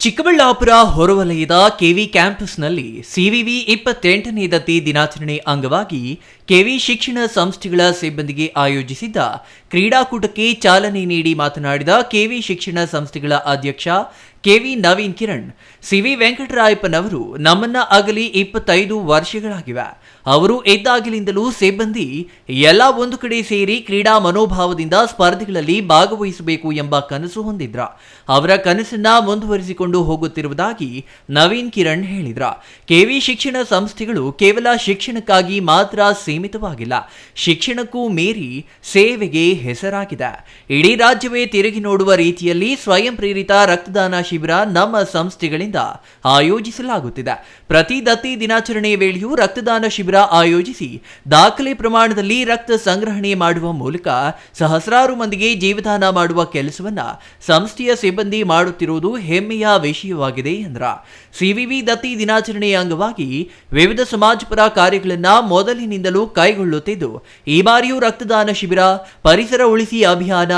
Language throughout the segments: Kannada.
ಚಿಕ್ಕಬಳ್ಳಾಪುರ ಹೊರವಲಯದ ಕೆವಿ ಕ್ಯಾಂಪಸ್ನಲ್ಲಿ ಸಿವಿವಿ ಇಪ್ಪತ್ತೆಂಟನೇ ದತ್ತಿ ದಿನಾಚರಣೆ ಅಂಗವಾಗಿ ಕೆವಿ ಶಿಕ್ಷಣ ಸಂಸ್ಥೆಗಳ ಸಿಬ್ಬಂದಿಗೆ ಆಯೋಜಿಸಿದ್ದ ಕ್ರೀಡಾಕೂಟಕ್ಕೆ ಚಾಲನೆ ನೀಡಿ ಮಾತನಾಡಿದ ಕೆವಿ ಶಿಕ್ಷಣ ಸಂಸ್ಥೆಗಳ ಅಧ್ಯಕ್ಷ KV Naveen Kiran C V ವೆಂಕಟರಾಯಪ್ಪನವರು ನಮ್ಮನ್ನ ಆಗಲಿ ಇಪ್ಪತ್ತೈದು ವರ್ಷಗಳಾಗಿವೆ. ಅವರು ಎದ್ದಾಗಲಿಂದಲೂ ಸಿಬ್ಬಂದಿ ಎಲ್ಲ ಒಂದು ಕಡೆ ಸೇರಿ ಕ್ರೀಡಾ ಮನೋಭಾವದಿಂದ ಸ್ಪರ್ಧೆಗಳಲ್ಲಿ ಭಾಗವಹಿಸಬೇಕು ಎಂಬ ಕನಸು ಹೊಂದಿದ್ರ. ಅವರ ಕನಸನ್ನ ಮುಂದುವರಿಸಿಕೊಂಡು ಹೋಗುತ್ತಿರುವುದಾಗಿ ನವೀನ್ ಕಿರಣ್ ಹೇಳಿದ್ರ. ಕೆವಿ ಶಿಕ್ಷಣ ಸಂಸ್ಥೆಗಳು ಕೇವಲ ಶಿಕ್ಷಣಕ್ಕಾಗಿ ಮಾತ್ರ ಸೀಮಿತವಾಗಿಲ್ಲ. ಶಿಕ್ಷಣಕ್ಕೂ ಮೀರಿ ಸೇವೆಗೆ ಹೆಸರಾಗಿದೆ. ಇಡೀ ರಾಜ್ಯವೇ ತಿರುಗಿ ನೋಡುವ ರೀತಿಯಲ್ಲಿ ಸ್ವಯಂ ಪ್ರೇರಿತ ರಕ್ತದಾನ ಶಿಬಿರ ನಮ್ಮ ಸಂಸ್ಥೆಗಳಿಂದ ಆಯೋಜಿಸಲಾಗುತ್ತಿದೆ. ಪ್ರತಿ ದತ್ತಿ ದಿನಾಚರಣೆಯ ವೇಳೆಯೂ ರಕ್ತದಾನ ಶಿಬಿರ ಆಯೋಜಿಸಿ ದಾಖಲೆ ಪ್ರಮಾಣದಲ್ಲಿ ರಕ್ತ ಸಂಗ್ರಹಣೆ ಮಾಡುವ ಮೂಲಕ ಸಹಸ್ರಾರು ಮಂದಿಗೆ ಜೀವದಾನ ಮಾಡುವ ಕೆಲಸವನ್ನ ಸಂಸ್ಥೆಯ ಸಿಬ್ಬಂದಿ ಮಾಡುತ್ತಿರುವುದು ಹೆಮ್ಮೆಯ ವಿಷಯವಾಗಿದೆ ಎಂದ್ರ. ಸಿವಿವಿ ದತ್ತಿ ದಿನಾಚರಣೆಯ ಅಂಗವಾಗಿ ವಿವಿಧ ಸಮಾಜಪರ ಕಾರ್ಯಗಳನ್ನ ಮೊದಲಿನಿಂದಲೂ ಕೈಗೊಳ್ಳುತ್ತಿದ್ದು, ಈ ಬಾರಿಯೂ ರಕ್ತದಾನ ಶಿಬಿರ, ಪರಿಸರ ಉಳಿಸಿ ಅಭಿಯಾನ,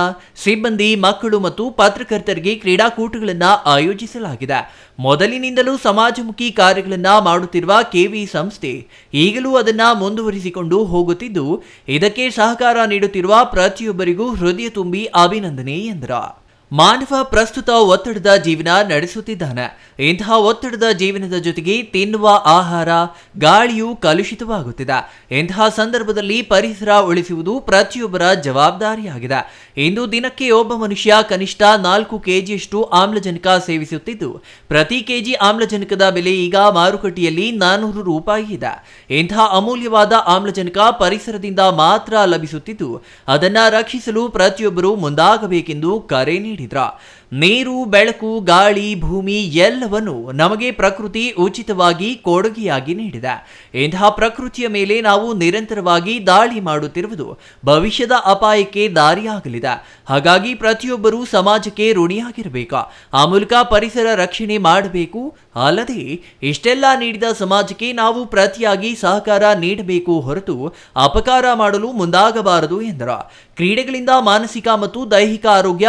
ಸಿಬ್ಬಂದಿ, ಮಕ್ಕಳು ಮತ್ತು ಪತ್ರಕರ್ತರಿಗೆ ಕ್ರೀಡಾಕೂಟಗಳನ್ನ ಆಯೋಜಿಸಲಾಗಿದೆ. ಮೊದಲಿನಿಂದಲೂ ಸಮಾಜಮುಖಿ ಕಾರ್ಯಗಳನ್ನ ಮಾಡುತ್ತಿರುವ ಕೆವಿ ಸಂಸ್ಥೆ ಈಗಲೂ ಅದನ್ನ ಮುಂದುವರಿಸಿಕೊಂಡು ಹೋಗುತ್ತಿದ್ದು, ಇದಕ್ಕೆ ಸಹಕಾರ ನೀಡುತ್ತಿರುವ ಪ್ರತಿಯೊಬ್ಬರಿಗೂ ಹೃದಯ ತುಂಬಿ ಅಭಿನಂದನೆ ಎಂದ್ರ. ಮಾನವ ಪ್ರಸ್ತುತ ಒತ್ತಡದ ಜೀವನ ನಡೆಸುತ್ತಿದ್ದಾನೆ. ಇಂತಹ ಒತ್ತಡದ ಜೀವನದ ಜೊತೆಗೆ ತಿನ್ನುವ ಆಹಾರ, ಗಾಳಿಯು ಕಲುಷಿತವಾಗುತ್ತಿದೆ. ಇಂತಹ ಸಂದರ್ಭದಲ್ಲಿ ಪರಿಸರ ಉಳಿಸುವುದು ಪ್ರತಿಯೊಬ್ಬರ ಜವಾಬ್ದಾರಿಯಾಗಿದೆ. ಇಂದು ದಿನಕ್ಕೆ ಒಬ್ಬ ಮನುಷ್ಯ ಕನಿಷ್ಠ ನಾಲ್ಕು ಕೆಜಿಯಷ್ಟು ಆಮ್ಲಜನಕ ಸೇವಿಸುತ್ತಿದ್ದು, ಪ್ರತಿ ಕೆಜಿ ಆಮ್ಲಜನಕದ ಬೆಲೆ ಈಗ ಮಾರುಕಟ್ಟೆಯಲ್ಲಿ ನಾನೂರು ರೂಪಾಯಿ ಇದೆ. ಇಂತಹ ಅಮೂಲ್ಯವಾದ ಆಮ್ಲಜನಕ ಪರಿಸರದಿಂದ ಮಾತ್ರ ಲಭಿಸುತ್ತಿದ್ದು, ಅದನ್ನ ರಕ್ಷಿಸಲು ಪ್ರತಿಯೊಬ್ಬರು ಮುಂದಾಗಬೇಕೆಂದು ಕರೆ ನೀಡಿದ್ರ ನೀರು, ಬೆಳಕು, ಗಾಳಿ, ಭೂಮಿ ಎಲ್ಲವನ್ನು ನಮಗೆ ಪ್ರಕೃತಿ ಉಚಿತವಾಗಿ ಕೊಡುಗೆಯಾಗಿ ನೀಡಿದೆ. ಇಂತಹ ಪ್ರಕೃತಿಯ ಮೇಲೆ ನಾವು ನಿರಂತರವಾಗಿ ದಾಳಿ ಮಾಡುತ್ತಿರುವುದು ಭವಿಷ್ಯದ ಅಪಾಯಕ್ಕೆ ದಾರಿಯಾಗಲಿದೆ. ಹಾಗಾಗಿ ಪ್ರತಿಯೊಬ್ಬರೂ ಸಮಾಜಕ್ಕೆ ಋಣಿಯಾಗಿರಬೇಕು. ಆ ಮೂಲಕ ಪರಿಸರ ರಕ್ಷಣೆ ಮಾಡಬೇಕು. ಅಲ್ಲದೆ ಇಷ್ಟೆಲ್ಲ ನೀಡಿದ ಸಮಾಜಕ್ಕೆ ನಾವು ಪ್ರತಿಯಾಗಿ ಸಹಕಾರ ನೀಡಬೇಕು ಹೊರತು ಅಪಕಾರ ಮಾಡಲು ಮುಂದಾಗಬಾರದು ಎಂದರು. ಕ್ರೀಡೆಗಳಿಂದ ಮಾನಸಿಕ ಮತ್ತು ದೈಹಿಕ ಆರೋಗ್ಯ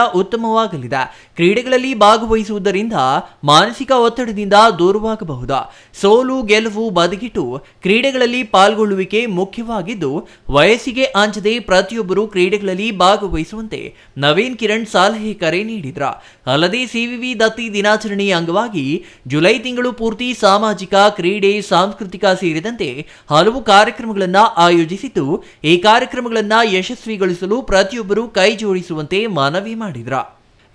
ಉತ್ತಮವಾಗಲಿದೆ ಕ್ರೀಡೆಗಳಲ್ಲಿ ಭಾಗವಹಿಸುವುದರಿಂದ ಮಾನಸಿಕ ಒತ್ತಡದಿಂದ ದೂರವಾಗಬಹುದು. ಸೋಲು, ಗೆಲುವು ಬದುಕಿಟ್ಟು ಕ್ರೀಡೆಗಳಲ್ಲಿ ಪಾಲ್ಗೊಳ್ಳುವಿಕೆ ಮುಖ್ಯವಾಗಿದ್ದು, ವಯಸ್ಸಿಗೆ ಅಂಜದೆ ಪ್ರತಿಯೊಬ್ಬರು ಕ್ರೀಡೆಗಳಲ್ಲಿ ಭಾಗವಹಿಸುವಂತೆ ನವೀನ್ ಕಿರಣ್ ಸಲಹೆ ಕರೆ ನೀಡಿದ್ರ. ಅಲ್ಲದೆ ಸಿವಿವಿ ದತ್ತಿ ದಿನಾಚರಣೆಯ ಅಂಗವಾಗಿ ಜುಲೈ ತಿಂಗಳು ಪೂರ್ತಿ ಸಾಮಾಜಿಕ, ಕ್ರೀಡೆ, ಸಾಂಸ್ಕೃತಿಕ ಸೇರಿದಂತೆ ಹಲವು ಕಾರ್ಯಕ್ರಮಗಳನ್ನು ಆಯೋಜಿಸಿದ್ದು, ಈ ಕಾರ್ಯಕ್ರಮಗಳನ್ನು ಯಶಸ್ವಿಗೊಳಿಸಲು ಪ್ರತಿಯೊಬ್ಬರು ಕೈ ಜೋಡಿಸುವಂತೆ ಮನವಿ ಮಾಡಿದ್ರ.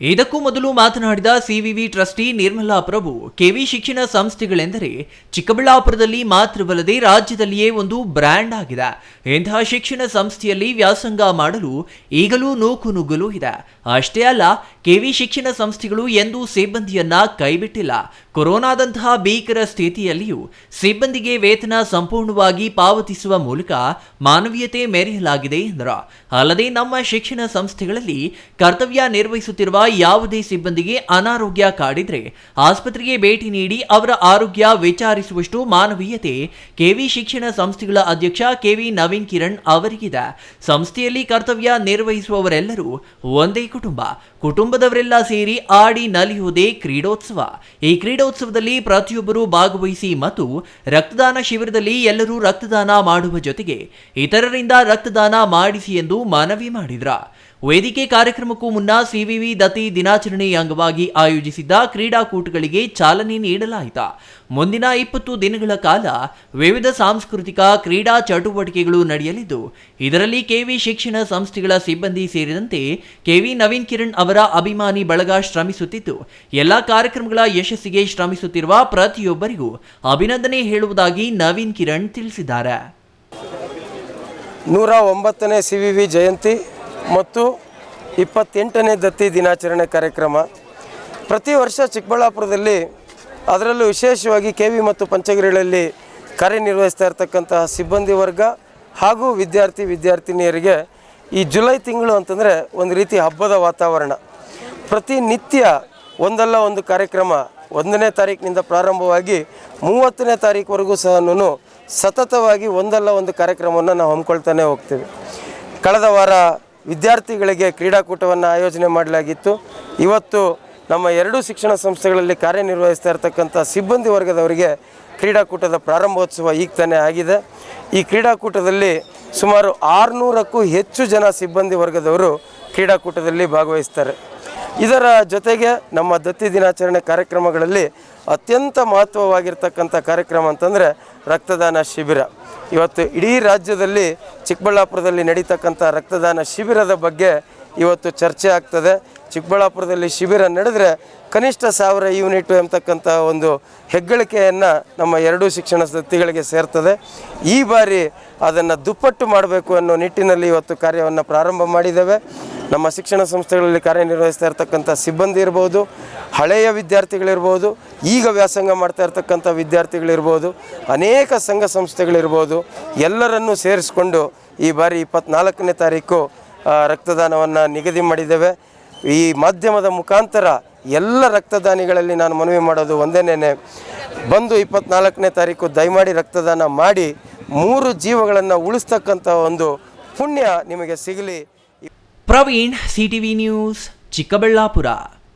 ಇದಕ್ಕೂ ಮೊದಲು ಮಾತನಾಡಿದ CVV trustee Nirmala Prabhu, KV ಶಿಕ್ಷಣ ಸಂಸ್ಥೆಗಳೆಂದರೆ ಚಿಕ್ಕಬಳ್ಳಾಪುರದಲ್ಲಿ ಮಾತ್ರವಲ್ಲದೆ ರಾಜ್ಯದಲ್ಲಿಯೇ ಒಂದು ಬ್ರ್ಯಾಂಡ್ ಆಗಿದೆ. ಇಂತಹ ಶಿಕ್ಷಣ ಸಂಸ್ಥೆಯಲ್ಲಿ ವ್ಯಾಸಂಗ ಮಾಡಲು ಈಗಲೂ ನೂಕು ನುಗ್ಗಲು ಇದೆ. ಅಷ್ಟೇ ಅಲ್ಲ, ಕೆವಿ ಶಿಕ್ಷಣ ಸಂಸ್ಥೆಗಳು ಎಂದೂ ಸಿಬ್ಬಂದಿಯನ್ನ ಕೈಬಿಟ್ಟಿಲ್ಲ. ಕೊರೋನಾದಂತಹ ಭೀಕರ ಸ್ಥಿತಿಯಲ್ಲಿಯೂ ಸಿಬ್ಬಂದಿಗೆ ವೇತನ ಸಂಪೂರ್ಣವಾಗಿ ಪಾವತಿಸುವ ಮೂಲಕ ಮಾನವೀಯತೆ ಮೆರೆಯಲಾಗಿದೆ ಎಂದರು. ಅಲ್ಲದೆ ನಮ್ಮ ಶಿಕ್ಷಣ ಸಂಸ್ಥೆಗಳಲ್ಲಿ ಕರ್ತವ್ಯ ನಿರ್ವಹಿಸುತ್ತಿರುವ ಯಾವುದೇ ಸಿಬ್ಬಂದಿಗೆ ಅನಾರೋಗ್ಯ ಕಾಡಿದ್ರೆ ಆಸ್ಪತ್ರೆಗೆ ಭೇಟಿ ನೀಡಿ ಅವರ ಆರೋಗ್ಯ ವಿಚಾರಿಸುವಷ್ಟು ಮಾನವೀಯತೆ ಕೆವಿ ಶಿಕ್ಷಣ ಸಂಸ್ಥೆಗಳ ಅಧ್ಯಕ್ಷ ಕೆವಿ ನವೀನ್ ಕಿರಣ್ ಅವರಿಗಿದೆ. ಸಂಸ್ಥೆಯಲ್ಲಿ ಕರ್ತವ್ಯ ನಿರ್ವಹಿಸುವವರೆಲ್ಲರೂ ಒಂದೇ ಕುಟುಂಬ. ಕುಟುಂಬದವರೆಲ್ಲ ಸೇರಿ ಆಡಿ ನಲಿಯುವುದೇ ಕ್ರೀಡೋತ್ಸವ. ಈ ಕ್ರೀಡೋತ್ಸವದಲ್ಲಿ ಪ್ರತಿಯೊಬ್ಬರು ಭಾಗವಹಿಸಿ ಮತ್ತು ರಕ್ತದಾನ ಶಿಬಿರದಲ್ಲಿ ಎಲ್ಲರೂ ರಕ್ತದಾನ ಮಾಡುವ ಜೊತೆಗೆ ಇತರರಿಂದ ರಕ್ತದಾನ ಮಾಡಿಸಿ ಎಂದು ಮನವಿ ಮಾಡಿದ್ರ. ವೇದಿಕೆ ಕಾರ್ಯಕ್ರಮಕ್ಕೂ ಮುನ್ನ ಸಿವಿವಿ ದತಿ ದಿನಾಚರಣೆಯ ಅಂಗವಾಗಿ ಆಯೋಜಿಸಿದ್ದ ಕ್ರೀಡಾಕೂಟಗಳಿಗೆ ಚಾಲನೆ ನೀಡಲಾಯಿತು. ಮುಂದಿನ ಇಪ್ಪತ್ತು ದಿನಗಳ ಕಾಲ ವಿವಿಧ ಸಾಂಸ್ಕೃತಿಕ ಕ್ರೀಡಾ ಚಟುವಟಿಕೆಗಳು ನಡೆಯಲಿದ್ದು, ಇದರಲ್ಲಿ ಕೆವಿ ಶಿಕ್ಷಣ ಸಂಸ್ಥೆಗಳ ಸಿಬ್ಬಂದಿ ಸೇರಿದಂತೆ ಕೆವಿ ನವೀನ್ ಕಿರಣ್ ಅವರ ಅಭಿಮಾನಿ ಬಳಗ ಶ್ರಮಿಸುತ್ತಿದ್ದು, ಎಲ್ಲ ಕಾರ್ಯಕ್ರಮಗಳ ಯಶಸ್ಸಿಗೆ ಶ್ರಮಿಸುತ್ತಿರುವ ಪ್ರತಿಯೊಬ್ಬರಿಗೂ ಅಭಿನಂದನೆ ಹೇಳುವುದಾಗಿ ನವೀನ್ ಕಿರಣ್ ತಿಳಿಸಿದ್ದಾರೆ. ನೂರ ಒಂಬತ್ತನೇ ಸಿ ವಿ ವಿ ಜಯಂತಿ ಮತ್ತು ಇಪ್ಪತ್ತೆಂಟನೇ ದತ್ತಿ ದಿನಾಚರಣೆ ಕಾರ್ಯಕ್ರಮ. ಪ್ರತಿ ವರ್ಷ ಚಿಕ್ಕಬಳ್ಳಾಪುರದಲ್ಲಿ ಅದರಲ್ಲೂ ವಿಶೇಷವಾಗಿ ಕೆ ವಿ ಮತ್ತು ಪಂಚಗಿರಿಗಳಲ್ಲಿ ಕಾರ್ಯನಿರ್ವಹಿಸ್ತಾ ಇರತಕ್ಕಂತಹ ಸಿಬ್ಬಂದಿ ವರ್ಗ ಹಾಗೂ ವಿದ್ಯಾರ್ಥಿ ವಿದ್ಯಾರ್ಥಿನಿಯರಿಗೆ ಈ ಜುಲೈ ತಿಂಗಳು ಅಂತಂದರೆ ಒಂದು ರೀತಿ ಹಬ್ಬದ ವಾತಾವರಣ. ಪ್ರತಿನಿತ್ಯ ಒಂದಲ್ಲ ಒಂದು ಕಾರ್ಯಕ್ರಮ ಒಂದನೇ ತಾರೀಕಿನಿಂದ ಪ್ರಾರಂಭವಾಗಿ ಮೂವತ್ತನೇ ತಾರೀಕುವರೆಗೂ ಸಹ ಸತತವಾಗಿ ಒಂದಲ್ಲ ಒಂದು ಕಾರ್ಯಕ್ರಮವನ್ನು ನಾವು ಹಮ್ಮಿಕೊಳ್ತಾನೆ ಹೋಗ್ತೀವಿ. ಕಳೆದ ವಾರ ವಿದ್ಯಾರ್ಥಿಗಳಿಗೆ ಕ್ರೀಡಾಕೂಟವನ್ನು ಆಯೋಜನೆ ಮಾಡಲಾಗಿತ್ತು. ಇವತ್ತು ನಮ್ಮ ಎರಡೂ ಶಿಕ್ಷಣ ಸಂಸ್ಥೆಗಳಲ್ಲಿ ಕಾರ್ಯನಿರ್ವಹಿಸ್ತಾ ಇರತಕ್ಕಂಥ ಸಿಬ್ಬಂದಿ ವರ್ಗದವರಿಗೆ ಕ್ರೀಡಾಕೂಟದ ಪ್ರಾರಂಭೋತ್ಸವ ಈಗ ತಾನೇ ಆಗಿದೆ. ಈ ಕ್ರೀಡಾಕೂಟದಲ್ಲಿ ಸುಮಾರು ಆರುನೂರಕ್ಕೂ ಹೆಚ್ಚು ಜನ ಸಿಬ್ಬಂದಿ ವರ್ಗದವರು ಕ್ರೀಡಾಕೂಟದಲ್ಲಿ ಭಾಗವಹಿಸ್ತಾರೆ. ಇದರ ಜೊತೆಗೆ ನಮ್ಮ ದತ್ತಿ ದಿನಾಚರಣೆ ಕಾರ್ಯಕ್ರಮಗಳಲ್ಲಿ ಅತ್ಯಂತ ಮಹತ್ವವಾಗಿರ್ತಕ್ಕಂಥ ಕಾರ್ಯಕ್ರಮ ಅಂತಂದರೆ ರಕ್ತದಾನ ಶಿಬಿರ. ಇವತ್ತು ಇಡೀ ರಾಜ್ಯದಲ್ಲಿ ಚಿಕ್ಕಬಳ್ಳಾಪುರದಲ್ಲಿ ನಡೀತಕ್ಕಂಥ ರಕ್ತದಾನ ಶಿಬಿರದ ಬಗ್ಗೆ ಇವತ್ತು ಚರ್ಚೆ ಆಗ್ತದೆ. ಚಿಕ್ಕಬಳ್ಳಾಪುರದಲ್ಲಿ ಶಿಬಿರ ನಡೆದರೆ ಕನಿಷ್ಠ ಸಾವಿರ ಯೂನಿಟ್ ಎಂಬತಕ್ಕಂಥ ಒಂದು ಹೆಗ್ಗಳಿಕೆಯನ್ನು ನಮ್ಮ ಎರಡೂ ಶಿಕ್ಷಣ ಸಂಸ್ಥೆಗಳಿಗೆ ಸೇರ್ತದೆ. ಈ ಬಾರಿ ಅದನ್ನು ದುಪ್ಪಟ್ಟು ಮಾಡಬೇಕು ಅನ್ನೋ ನಿಟ್ಟಿನಲ್ಲಿ ಇವತ್ತು ಕಾರ್ಯವನ್ನು ಪ್ರಾರಂಭ ಮಾಡಿದ್ದೇವೆ. ನಮ್ಮ ಶಿಕ್ಷಣ ಸಂಸ್ಥೆಗಳಲ್ಲಿ ಕಾರ್ಯನಿರ್ವಹಿಸ್ತಾ ಇರ್ತಕ್ಕಂಥ ಸಿಬ್ಬಂದಿ ಇರ್ಬೋದು, ಹಳೆಯ ವಿದ್ಯಾರ್ಥಿಗಳಿರ್ಬೋದು, ಈಗ ವ್ಯಾಸಂಗ ಮಾಡ್ತಾ ಇರ್ತಕ್ಕಂಥ ವಿದ್ಯಾರ್ಥಿಗಳಿರ್ಬೋದು, ಅನೇಕ ಸಂಘ ಸಂಸ್ಥೆಗಳಿರ್ಬೋದು, ಎಲ್ಲರನ್ನೂ ಸೇರಿಸ್ಕೊಂಡು ಈ ಬಾರಿ ಇಪ್ಪತ್ನಾಲ್ಕನೇ ತಾರೀಕು ರಕ್ತದಾನವನ್ನು ನಿಗದಿ ಮಾಡಿದ್ದೇವೆ. ಈ ಮಾಧ್ಯಮದ ಮುಖಾಂತರ ಎಲ್ಲ ರಕ್ತದಾನಿಗಳಲ್ಲಿ ನಾನು ಮನವಿ ಮಾಡೋದು ಒಂದೇನೇನೆ ಬಂದು ಇಪ್ಪತ್ನಾಲ್ಕನೇ ತಾರೀಕು ದಯಮಾಡಿ ರಕ್ತದಾನ ಮಾಡಿ ಮೂರು ಜೀವಗಳನ್ನು ಉಳಿಸ್ತಕ್ಕಂಥ ಒಂದು ಪುಣ್ಯ ನಿಮಗೆ ಸಿಗಲಿ. Praveen CTV news Chikkaballapur.